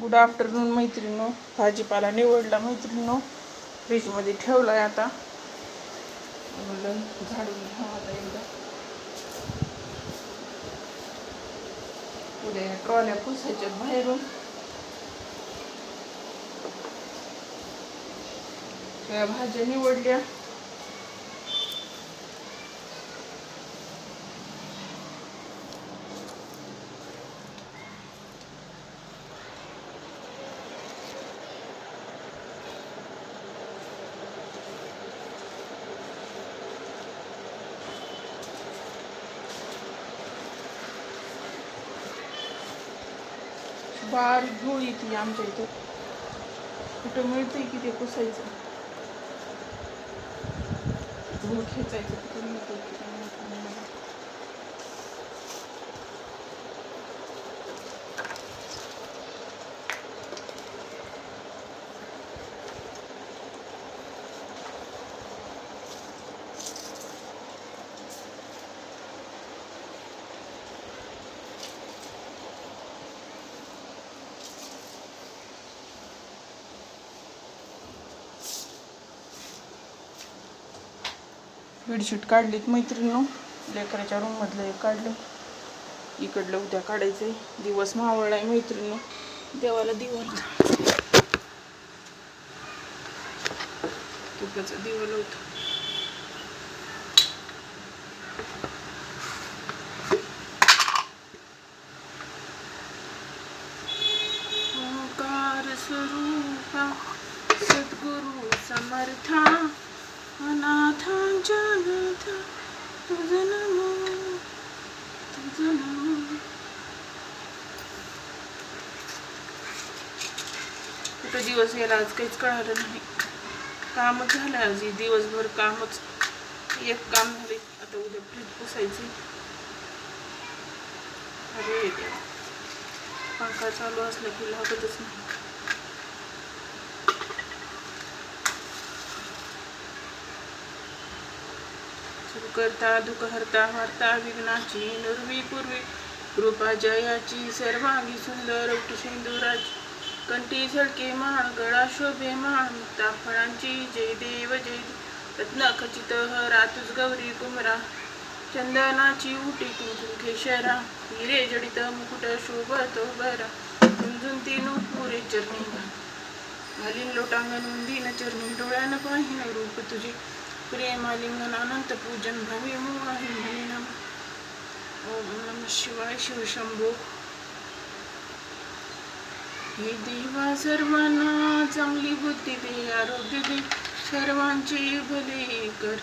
Good afternoon मैत्रिणीनो. भाजीपाला निवडला मैत्रिणीनो. फ्रीजमध्ये ठेवला आहे आता. म्हणलं झाडून घ्यावं आता एकदा. उद्या या ट्रॉल्या पुसायच्या बाहेरून. भाज्या निवडल्या. बारीक धूळ येते आमच्या इथं. कुठं मिळतंय की ते पुसायचं? धूळ खेचायचं कुठं मिळतंय की काय माहीत नाही मला. बेडशीट काढलीत मैत्रिणीनं. लेकराच्या रूममधलं एक काढलं. इकडलं उद्या आहे दिवस मावळला आहे मैत्रिणीनं. देवाला दिवस तुपाचं दिवा लावतो ओंकार स्वरूपा सद्गुरु समर्था अनाथांच्या नाथ तुझं नमो तुझं नमो कुठं आज काहीच कळालं नाही. कामच झालं आज दिवसभर कामच. एक काम झाले आता उद्या फ्रीज पुसायची अरे पंखा चालू असला की लागतच नाही. सुरू करता दुःख हरता हरता विघ्नाची नरवी पूर्वी. कृपा जयाची सर्वांगी सुंदर सिंधुराज कंठी झळके माळ गळा शोभे माळ मुक्ता फळांची जय देव. जय रत्न खचित रातुस गौरी कुमरा चंदनाची उटी कुंकुम केशरा हिरे जडित मुकुट शोभतो बरा झुंझुंती पुरे चरणी घालीन लोटांगण उंदीन चरणी डोळ्यानं पाहिन रूप तुझे. प्रेमालिंगन अनंत पूजन भवी मोही म्हणे नम. ओम नम शिवाय शिवशंभो हे देवा सर्वांना चांगली बुद्धी दे आरोग्य दे सर्वांचे भले कर.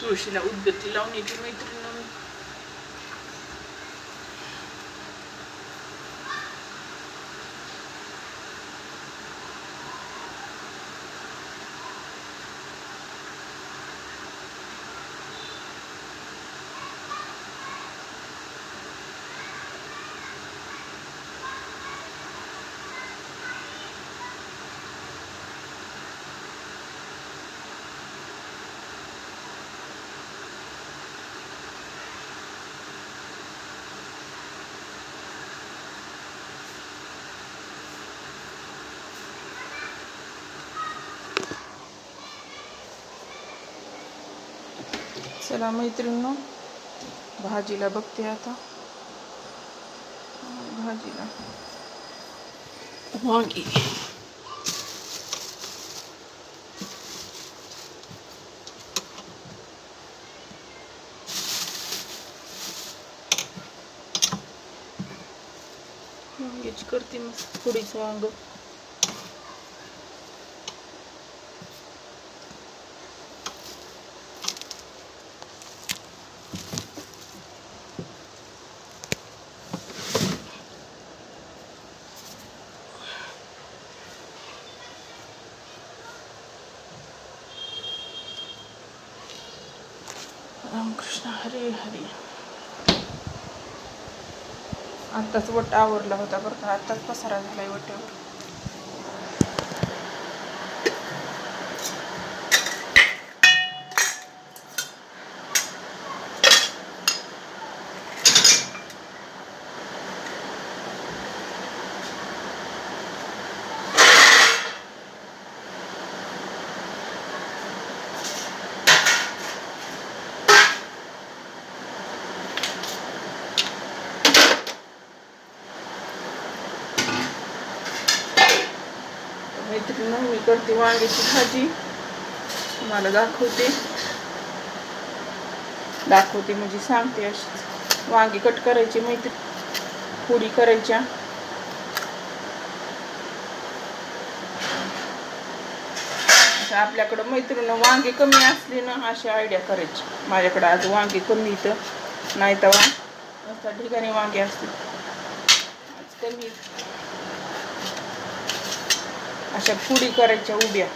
तुळशीला उद्गती लावण्याची मैत्रीण. चला मैत्रिणींनो भाजीला बघते आता. भाजीला. वांगी. वांग्याची करते मस्त थोडीच वांग. आत्ताच वट आवरला होता बरं का. आत्ताच पसारा झाला आहे वट्यावर. मैत्रिणी मी करते वांग्याची भाजी. तुम्हाला दाखवते. दाखवते म्हणजे सांगते अशीच. वांगी कट करायची मैत्री पुरी करायच्या. आपल्याकडं मैत्रीण वांगे कमी असली ना अशी आयडिया करायची. माझ्याकडं आज वांगे कमी इथं. नाही वा अशा ठिकाणी वांगे असतील आज कमी. अशा पुडी करायच्या उभ्या.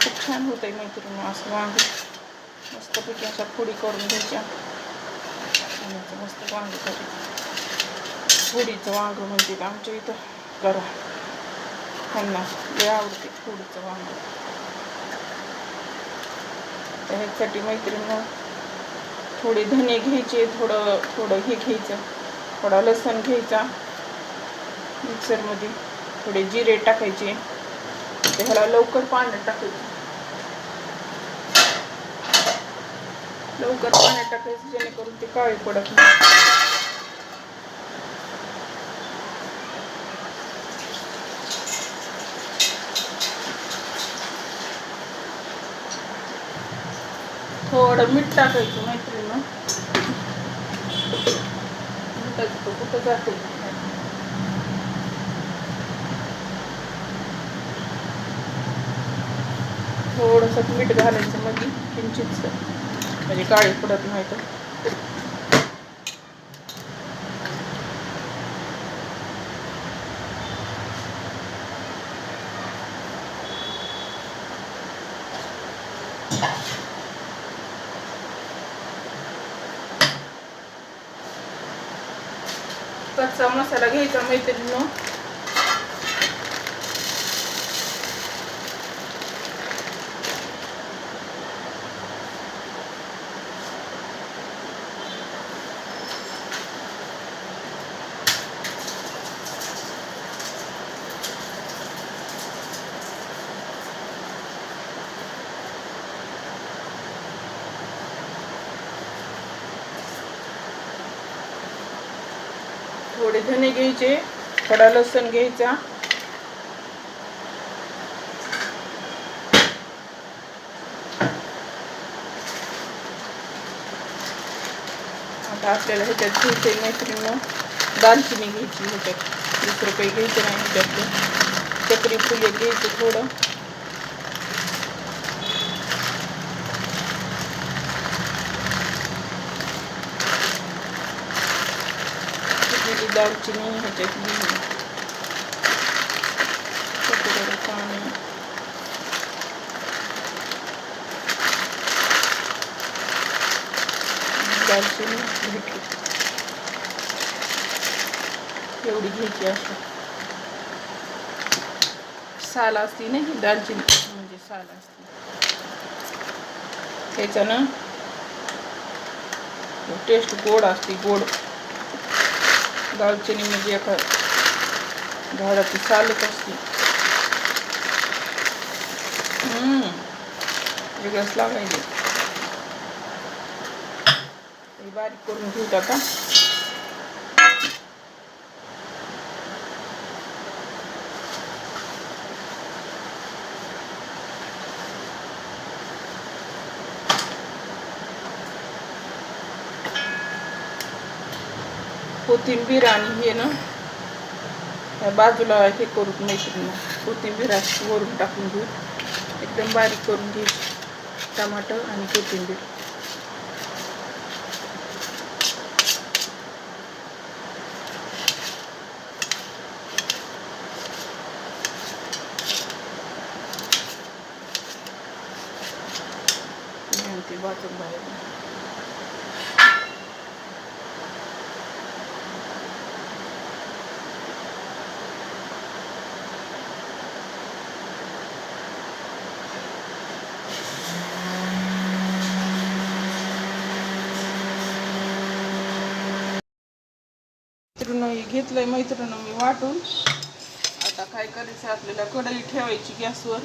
खूप छान होत आहे मैत्रिणी असं वांगे. मस्तपैकी अशा पुडी करून घ्यायच्या. आणि मस्त वांगे करायचं पुडीचं वांग म्हणते आमच्या इथं करा. त्यांना लय आवडते पुडीचं वांग. तर ह्यासाठी मैत्रिणी थोडे धने घ्यायचे थोडं थोडं हे घ्यायचं. थोडा लसण घ्यायचा. मिक्सरमध्ये. थोडे जिरे टाकायचे. ह्याला लवकर पाण्यात टाकायचं लवकर पाण्यात टाकायचं जेणेकरून ते काळे पडत नाही. थोडं मीठ टाकायचं मैत्रिणी कुठं जाते? थोडंसं मीठ घालायचं मध्ये किंचित. म्हणजे काळी पडत नाही तर. कच्चा मसाला घ्यायचा मैत्रिणीनं. थोडे धने घ्यायचे थोडा लसण घ्यायचा. आता आपल्याला ह्याच्यात घ्यायचे मैत्रीण. दालचिनी घ्यायची ह्याच्यात. दुसरं काही घ्यायचं नाही ह्याच्यातलं. चक्री फुले घ्यायचे थोडं. फुटलेली दालचिनी ह्याच्यात घेऊन पाणी. दालचिनी घेतली एवढी घ्यायची अशी. साल असती ना ही दालचिनी? म्हणजे साल असते. त्याच्यानं टेस्ट गोड असते गोड. दालचिनी म्हणजे एका झाडाची सालच असते. हम्म, वेगळंच लागायचे. हे बारीक करून घेऊ आता. कोथिंबीर आणि हे ना या बाजूला हे करून मैत्रीण कोथिंबीर अशी वरून टाकून घेऊ एकदम बारीक करून घ्यायची टमाटर आणि कोथिंबीर आणि ते वाचून बाहेर मैत्रीण हे घेतलंय मैत्रिणी मी वाटून. आता काय करायचं आपल्याला कढई ठेवायची गॅसवर.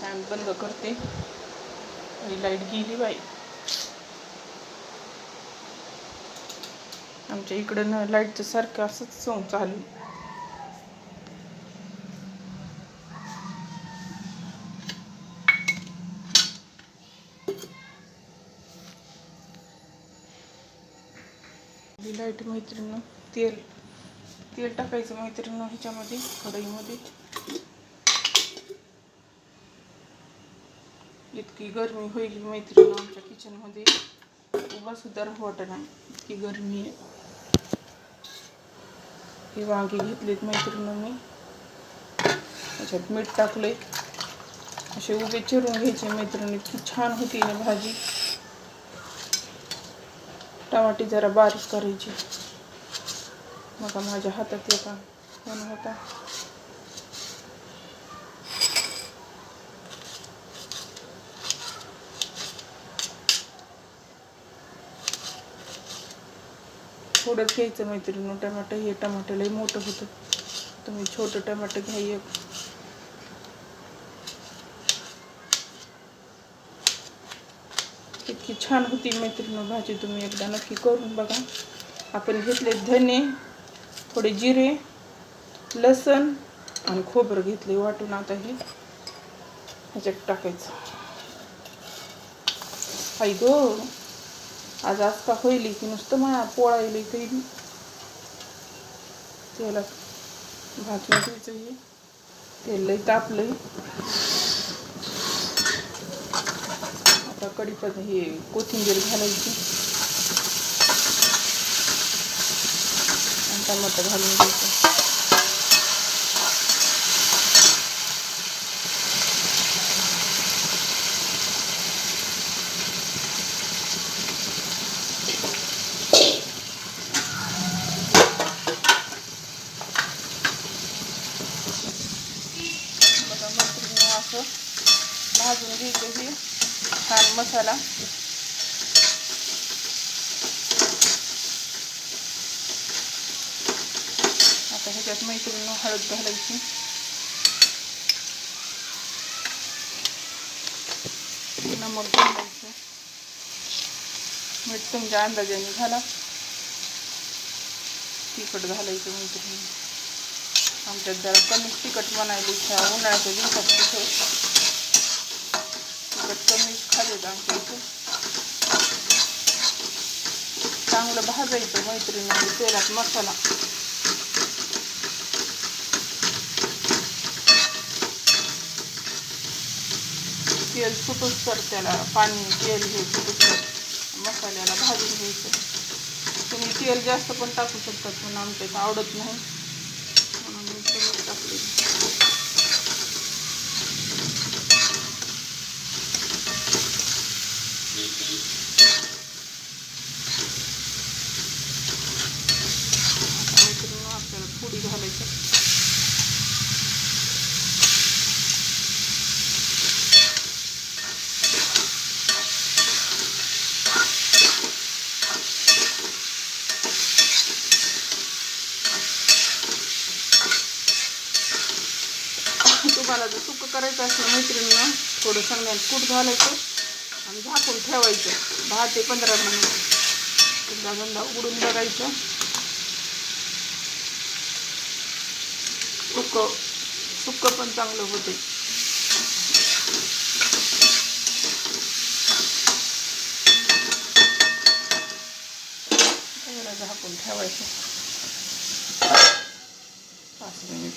फॅन बंद करते. लाइट गेली बाई. आमच्या इकडं ना लाईटचं सारखं असंच सोंग चालू लाइट मैत्रिणीनं तेल. तेल टाकायचं मैत्रिणीनं ह्याच्यामध्ये कढईमध्ये. इतकी गरमी होईल मैत्रिणी आमच्या किचनमध्ये उभा सुद्धा राहू वाटत नाही. इतकी गरमी आहे. हे वांगे घेतलेत मैत्रिणीनं. मी त्याच्यात मीठ टाकले असे उभे चिरून घ्यायचे मैत्रिणी इतकी छान होती ना भाजी. टमाटी जरा बारीक करायची. बघा माझ्या हातात येता म्हणून होता थोडंच घ्यायचं मैत्रिणी टमाटर हे टमाटे लई मोठं होतं. तुम्ही छोटं टमाटर घ्या एक इतकी छान होती मैत्रिणी भाजी तुम्ही एकदा नक्की करून बघा. आपण घेतले धने थोडे जिरे लसण आणि खोबरं घेतले वाटून आता हे ह्याच्यात टाकायचं. आई गो आज आज का होईल की नुसतं मला येईल काही त्याला भाजून घ्यायचं हे. तेल लई आता कडीपत हे कोथिंबीर घालायची. आणि टमाटर घालून घ्यायचं बघा मैत्रिणी असं भाजून घ्यायचं हे छान मसाला आता ह्याच्यात मैत्रिणी हळद घालायची. नमक घालायचं. मीठ तुमच्या अंदाजाने घाला. तिखट घालायचं मैत्रिणी आमच्यात जरा कमी तिखट बनायला इच्छा उन्हाळ्याच्या दिवसात तिथं तिखट. कमीच आमच्या इथे चांगलं भाजायचं मैत्रिणी तेलात मसाला. तेल सुटूच तर त्याला पाणी तेल हे सुटूच तर मसाल्याला भाजून घ्यायचं. तुम्ही तेल जास्त पण टाकू शकतात पण आमच्या इथं आवडत नाही म्हणून मी कमीच टाकले मैत्रिणी आपल्याला थोडी घालायचं तुम्हाला जर सुकं करायचं असलं मैत्रिणीनं थोडं सांगण्यात कूट घालायचं आणि झाकून ठेवायचं. दहा ते पंधरा मिनिट. एकदा गंधा उघडून बघायचं. सुकं सुकं पण चांगलं होते झाकून ठेवायचं. पाच मिनिट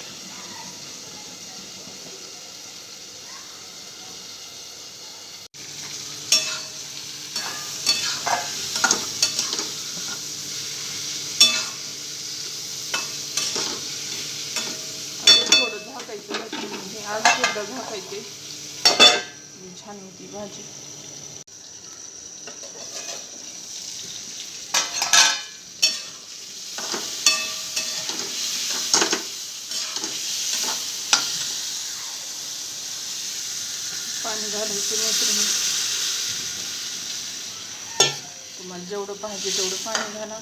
अजून थोडं झाकायचं मैत्रिणी. हे आज एकदा झाकायचे छान होती भाजी. पाणी घालायचं मैत्रिणी. तुम्हाला जेवढं पाहिजे तेवढं पाणी घाला.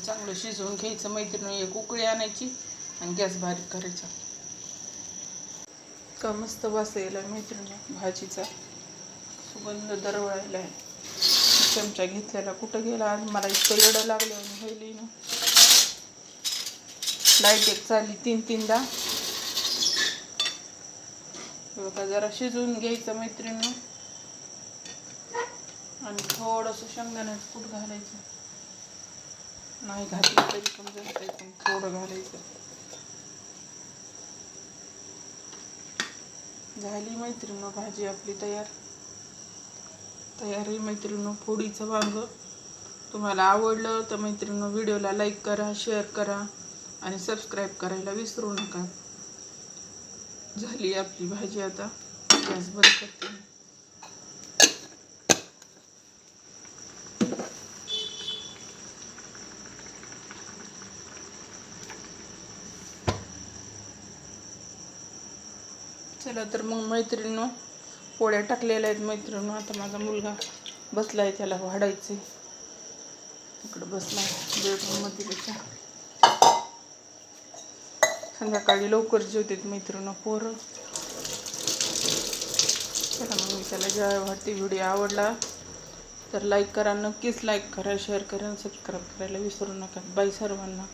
चांगलं शिजवून घ्यायचं मैत्रिणी एक उकळी आणायची आणि गॅस बारीक करायचा. का मस्त वास यायला मैत्रिणी भाजीचा सुगंध दरवळायला आहे चमचा घेतलेला कुठं गेला? मला इतकं येडं लागलं आणि व्हायली ना लाइट एक चालली तीन तीनदा. बघा जरा शिजवून घ्यायचं मैत्रिणी. आणि थोडंसं शेंगदाण्याचं कूट घालायचं. नाही घातलं तरी पण जमतंय पण थोडं घालायचं. झाली मैत्रिणी भाजी आपली तयार. तयार आहे मैत्रिणी फोडीचं वांग. तुम्हाला आवडलं तर मैत्रिणी व्हिडिओला लाईक करा शेअर करा आणि सबस्क्राईब करायला विसरू नका. झाली आपली भाजी आता. गॅस बंद करते. चला तर मग मैत्रिणीनं पोळ्या टाकलेल्या आहेत. मैत्रिणीनं आता माझा मुलगा बसला आहे त्याला वाढायचं इकडं बसला आहे. बेडरूममध्ये त्याच्या संध्याकाळी लवकर जेवतात मैत्रिणीनं पोरं. चला मग मी त्याला जेव्हा वाटते व्हिडिओ आवडला तर लाईक करा. नक्कीच लाईक करा शेअर करा सबस्क्राईब करायला विसरू नका. बाई सर्वांना.